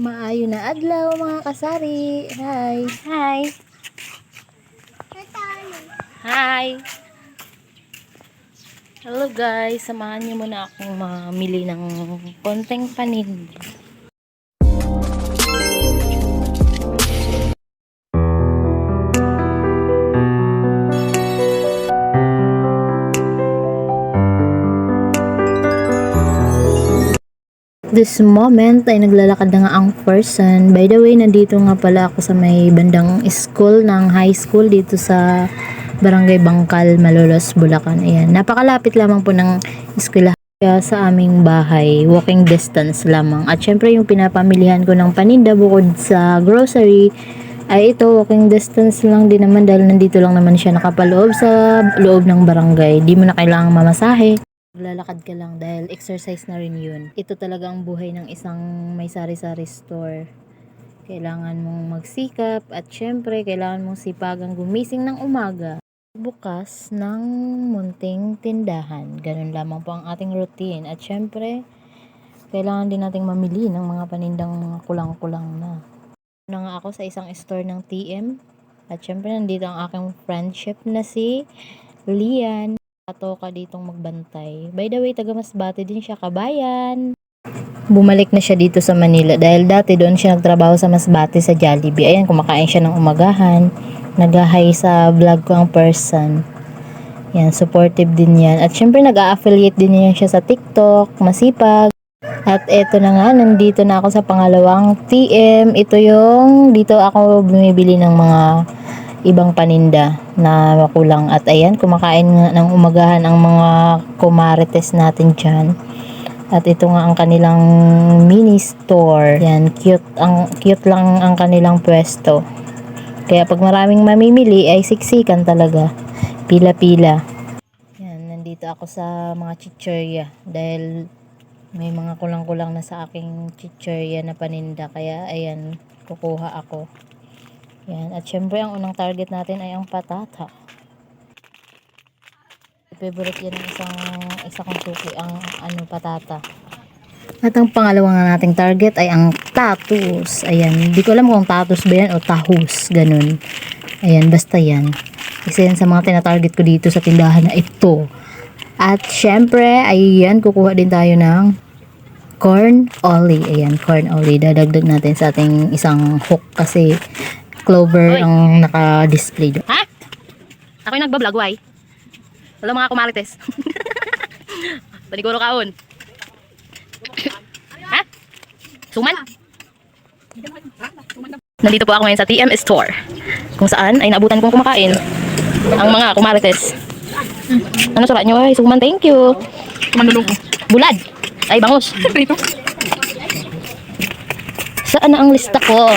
Maayo na adlaw mga kasari. Hi. Hi. Hi. Hello guys, samahan niyo muna akong mamili ng konting panin. This moment ay naglalakad na nga ang person. By the way, nandito nga pala ako sa may bandang school ng high school dito sa Barangay Bangkal, Malolos, Bulacan. Ayan. Napakalapit lamang po ng eskwela sa aming bahay. Walking distance lamang. At syempre yung pinapamilihan ko ng paninda bukod sa grocery ay ito walking distance lang din naman dahil nandito lang naman siya nakapaloob sa loob ng barangay. Di mo na kailangang mamasahe. Maglalakad ka lang dahil exercise na rin yun. Ito talaga ang buhay ng isang may sari-sari store. Kailangan mong magsikap at syempre kailangan mong sipagang gumising ng umaga. Bukas ng munting tindahan. Ganun lamang po ang ating routine. At syempre, kailangan din nating mamili ng mga panindang mga kulang-kulang na. Na nga ako sa isang store ng TM. At syempre, nandito ang aking friendship na si Lian katoka ditong magbantay. By the way, taga Masbate din siya, kabayan. Bumalik na siya dito sa Manila dahil dati doon siya nagtrabaho sa Masbate sa Jollibee. Ayan, kumakain siya ng umagahan. Nag-hi sa vlog ko ang person. Yan, supportive din yan. At syempre nag-a-affiliate din yan siya sa TikTok, masipag. At eto na nga, nandito na ako sa pangalawang TM. Ito yung, dito ako bumibili ng mga ibang paninda na makulang. At ayan, kumakain nga ng umagahan ang mga kumarites natin dyan. At ito nga ang kanilang mini store. Yan, cute, ang, cute lang ang kanilang pwesto. Kaya pag maraming mamimili ay siksikan talaga. Pila-pila. Yan, nandito ako sa mga chichirya dahil may mga kulang-kulang na sa aking chichirya na paninda. Kaya ayan, kukuha ako. Yan. At syempre, ang unang target natin ay ang patata. Favorite yan ng isang, isa kong suki, ang ano, patata. At ang pangalawang na nating target ay ang tatus. Ayan. Hindi ko alam kung tatus ba yan o tahus. Ganun. Ayan, basta yan. Isa yan sa mga tinatarget ko dito sa tindahan na ito. At syempre, ayan, kukuha din tayo ng corn oli. Ayan, corn oli. Dadagdag natin sa ating isang hook kasi clover ang naka-display doon. Ha? Ako yung nagbablog, why? Wala mga kumarites. Paniguro kaon. ha? Suman? Nandito po ako ngayon sa TM Store. Kung saan ay naabutan kong kumakain ang mga kumarites. Ano surat nyo? Ay, suman, thank you. Mandulong. Bulad. Ay, bangus. Saan na ang lista ko?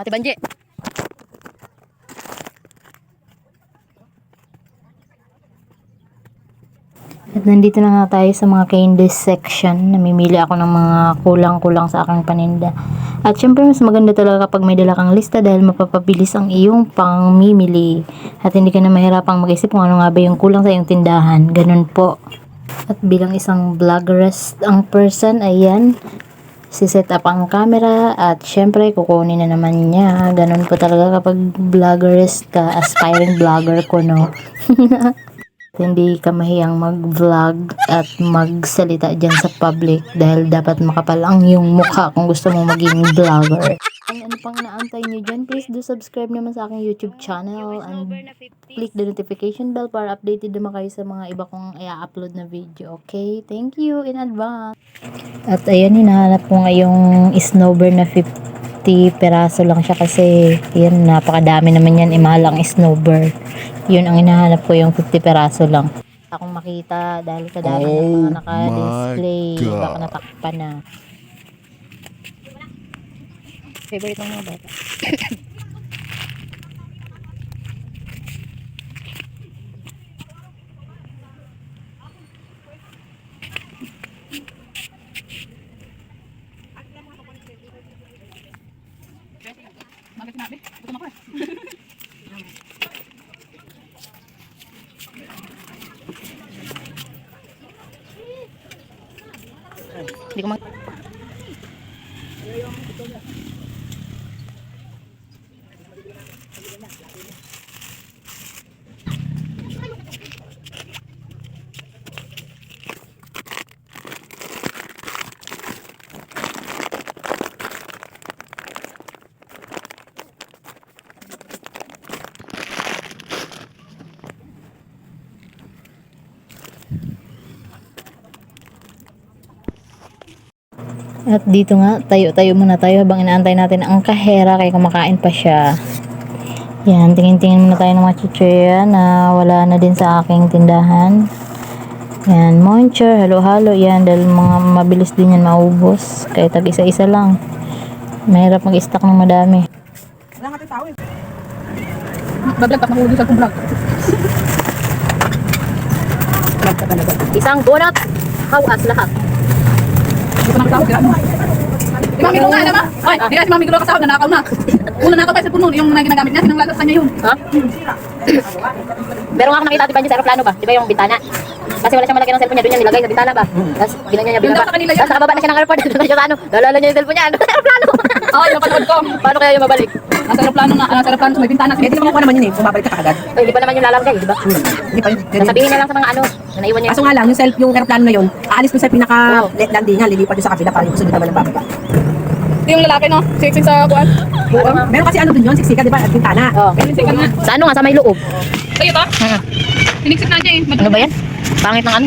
Ate Banje. At nandito na nga tayo sa mga candies section. Namimili ako ng mga kulang-kulang sa aking paninda. At syempre mas maganda talaga kapag may dala kang lista dahil mapapabilis ang iyong pangmimili. At hindi ka na mahirapang mag-isip kung ano nga ba yung kulang sa iyong tindahan. Ganun po. At bilang isang vloggeress ang person, ayan, siset up ang camera at syempre kukunin na naman niya. Ganun po talaga kapag vloggeress ka, aspiring vlogger ko, no? hindi ka mahiyang mag-vlog at magsalita dyan sa public dahil dapat makapal ang iyong mukha kung gusto mo maging vlogger. Ano, ano pang naantay nyo dyan? Please do subscribe naman sa aking YouTube channel and click the notification bell para updated naman kayo sa mga iba kong i-upload na video. Okay? Thank you in advance. At ayan, hinahanap ko ngayong snowbird na 50 peraso lang siya kasi yun, napakadami naman yan. Imahal ang snowbird. Yun ang hinahanap ko yung 50 peraso lang. Akong makita dahil ng mga Oh naka-display. my God. Baka natakpan na. Favorite ng mga bata. Thank you. At dito nga, tayo-tayo muna tayo habang inaantay natin ang kahera kaya kumakain pa siya. Yan, tingin-tingin muna tayo ng mga chichirya na wala na din sa aking tindahan. Yan, moncher, halo-halo yan dahil mga mabilis din yan maubos. Kaya tag isa-isa lang. Mahirap mag-stock ng madami. Wala nga tayong tao. Bablog, tapos mahulog sa kong vlog. Vlog ka. Isang donut. Hawas lahat. Hindi ko nakasahod, sira mo. Si Mami Lo nga, alam mo? Ay, di na si Mami Lo kasahod, nanakaw na. Una nakakaw pa sa puno, yung mga ginagamit niya, sinanglalat sa kanya yun. Ha? Pero nga ako nakita, di ba sa aeroplano ba? Di ba yung bintana? Kasi wala siyang malagyan ng cellphone niya, doon niya nilagay sa bintana ba? Tapos ginanya niya binaba. Tapos nakababa na siya ng airport, doon na siya sa ano. Nalala niya yung cellphone niya, ano sa aeroplano. Oo, yung napanood ko. Paano kaya yung mabalik? Nasa aeroplano nga, nasa aeroplano sa may bintana. Eh, di naman nakuha naman yun eh, bumabalik ka kagad. Eh, hindi pa naman yung lalagay, di ba? Hindi pa yun. Sabihin niya lang sa mga ano, na naiwan niya. Kaso nga lang, yung self, yung aeroplano na yun, aalis ko sa pinaka landingan, lilipat yun sa kabila para yung susunod naman ng bababa. Yung lalaki, no? Siksik sa kuwan. Oo. Meron kasi ano dun yun, siksika, di ba? At bintana. Oo. Sa ano nga, sa may loob. Kayo to? Siniksik na dyan eh. Ano ba yan? Pangit ng ano?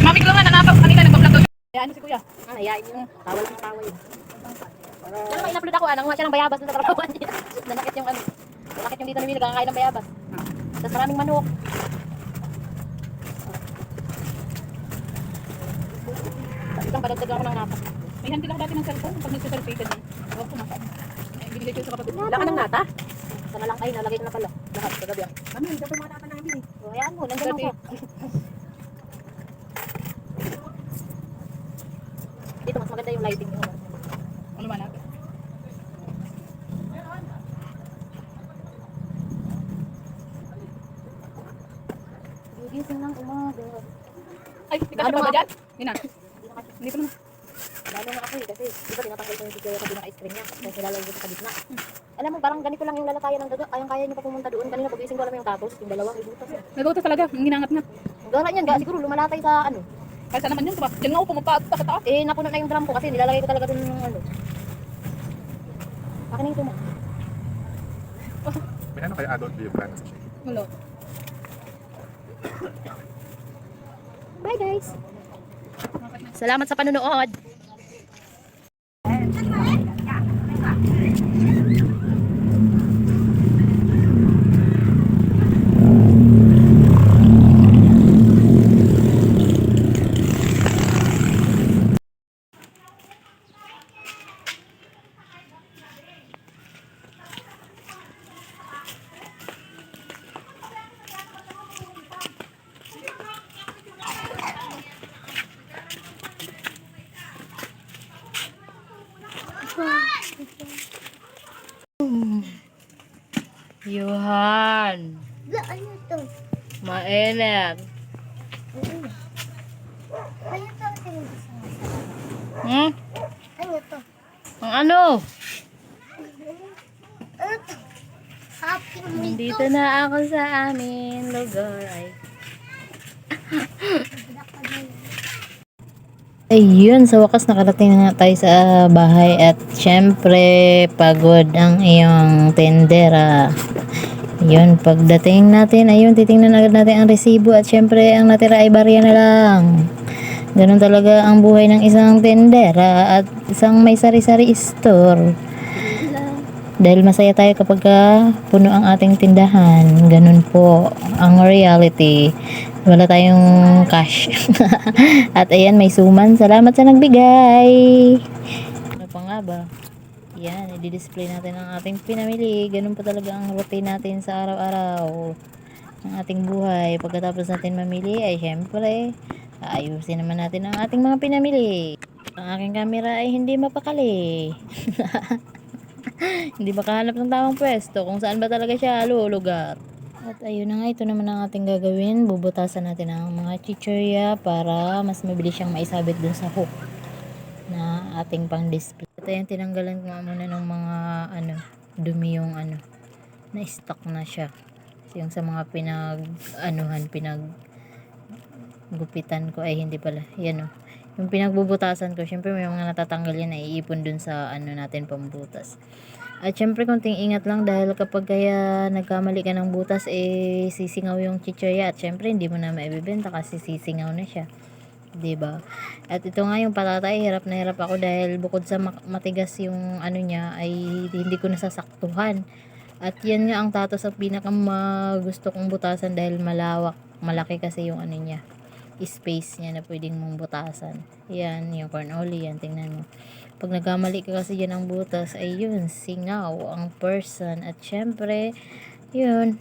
Mami ko nga nanakaw kanina, nagpa-vlog daw. Kaya ano si kuya? Ah, ayain niyo. Tawa lang tawa yun. Pero may in-upload ako, ah, nanguha siya ng bayabas doon sa trabawan niya. Nanakit yung ano. Nanakit yung dito ni Willie, kakain ng bayabas. Tapos maraming manok. Isang padagdag ako ng napak. May handle ako dati ng cellphone pag nagsiselfie ka din. Huwag ko na. Eh, Binigay ko sa kapatid. Wala ka ng nata? Sana lang ay nalagay ko na pala. Lahat kagabi ah. Kami, hindi ako mga nata ayan mo, nandiyan ako. Dito mas maganda yung lighting mo. Ano man natin? Gigising ng umaga. Ay, di ka Ano ano ba dyan? Nina. Hindi ko naman. Lalo nga ako eh, kasi di ba tinatanggal ko yung si Joya sa ice cream niya, kasi nilalagay ko sa gitna. Alam mo, parang ganito lang yung lalakayan ng daga. Ayang kaya niyo pa pumunta doon. Kanina pagising ko alam yung tapos, yung dalawa, may butas. eh. Nagautos talaga. Ang ginangat na. Ang gara niyan, ga, siguro lumalatay sa ano. Kaysa naman yun, diba? Diyan nga ako pumapaat sa taas. Eh, napuno na yung drum ko kasi nilalagay ko talaga doon yung ano. Akin na yung tumak. May ano kaya adult beer plan? Wala. Bye guys! Salamat sa panunood! Yuhan! Ano to? Mainit! Ano to? Hmm? Ano to? Ang ano? Ano to? Happy meal Dito na ako sa amin lugar ay. Ayun, sa wakas nakarating na tayo sa bahay at syempre pagod ang iyong tendera. Yun, pagdating natin, ayun, titingnan agad natin ang resibo at syempre ang natira ay barya na lang. Ganun talaga ang buhay ng isang tendera at isang may sari-sari store. Dahil masaya tayo kapag ka puno ang ating tindahan. Ganun po ang reality. Wala tayong cash. At ayan, may suman. Salamat sa nagbigay. Ano pa nga ba? Yan, i-display natin ang ating pinamili. Ganun pa talaga ang routine natin sa araw-araw. Ang ating buhay. Pagkatapos natin mamili, ay syempre, aayusin naman natin ang ating mga pinamili. Ang aking camera ay hindi mapakali. hindi makahanap ng tamang pwesto kung saan ba talaga siya lulugar. At ayun na nga, ito naman ang ating gagawin. Bubutasan natin ang mga chichirya para mas mabilis siyang maisabit dun sa hook na ating pang display. At ayan, tinanggalan ko nga muna ng mga ano, dumi yung ano, na stock na siya. Yung sa mga pinag, anuhan, pinag gupitan ko ay hindi pala. Yan o. Yung pinagbubutasan ko, syempre may mga natatanggal yan na iipon dun sa ano natin pambutas. At syempre konting ingat lang dahil kapag kaya nagkamali ka ng butas eh sisingaw yung chichirya at syempre hindi mo na maibibenta kasi sisingaw na siya. 'Di ba? At ito nga yung patatay, hirap na hirap ako dahil bukod sa matigas yung ano niya ay hindi ko nasasaktuhan. At yan nga ang tatos ang pinaka gusto kong butasan dahil malawak, malaki kasi yung ano niya space niya na pwedeng mong butasan. Yan, yung cornoli, yan, tingnan mo. Pag nagkamali ka kasi yan ang butas, ay yun, singaw ang person. At syempre, yun,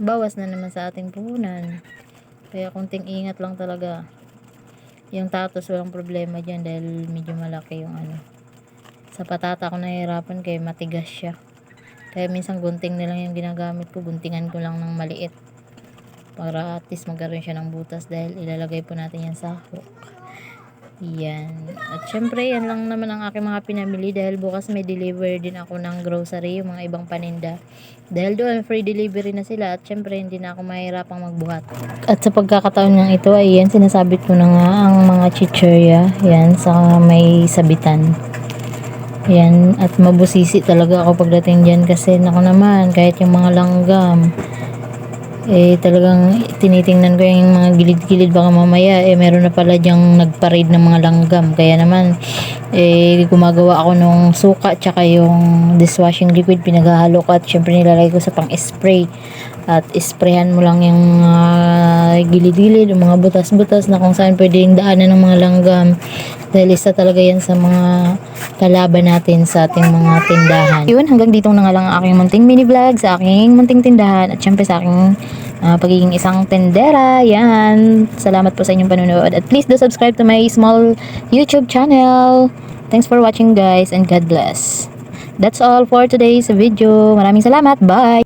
bawas na naman sa ating puhunan. Kaya kunting ingat lang talaga. Yung tatos, walang problema dyan dahil medyo malaki yung ano. Sa patata ako nahihirapan kaya matigas siya. Kaya minsan gunting na lang yung ginagamit ko, guntingan ko lang ng maliit para at least magkaroon siya ng butas dahil ilalagay po natin yan sa hook. Yan. At syempre, yan lang naman ang aking mga pinamili dahil bukas may deliver din ako ng grocery, yung mga ibang paninda. Dahil doon, free delivery na sila at syempre, hindi na ako mahirapang magbuhat. At sa pagkakataon ng ito, ay yan, sinasabit ko na nga ang mga chichirya. Yan, sa may sabitan. Yan, at mabusisi talaga ako pagdating dyan kasi nako naman, kahit yung mga langgam, eh talagang tinitingnan ko yung mga gilid-gilid. Baka mamaya eh meron na pala diyang nagparade ng mga langgam. Kaya naman eh gumagawa ako nung suka tsaka yung dishwashing liquid pinaghahalo ko at syempre nilalagay ko sa pang spray at sprayhan mo lang yung mga gilid-gilid yung mga butas-butas na kung saan pwedeng daanan ng mga langgam dahil isa talaga yan sa mga kalaban natin sa ating mga tindahan. Yun, hanggang dito na nga lang ang aking munting mini vlog sa aking munting tindahan at syempre sa aking ah, pagiging isang tendera. Yan. Salamat po sa inyong panonood. At please do subscribe to my small YouTube channel. Thanks for watching guys and God bless. That's all for today's video. Maraming salamat. Bye!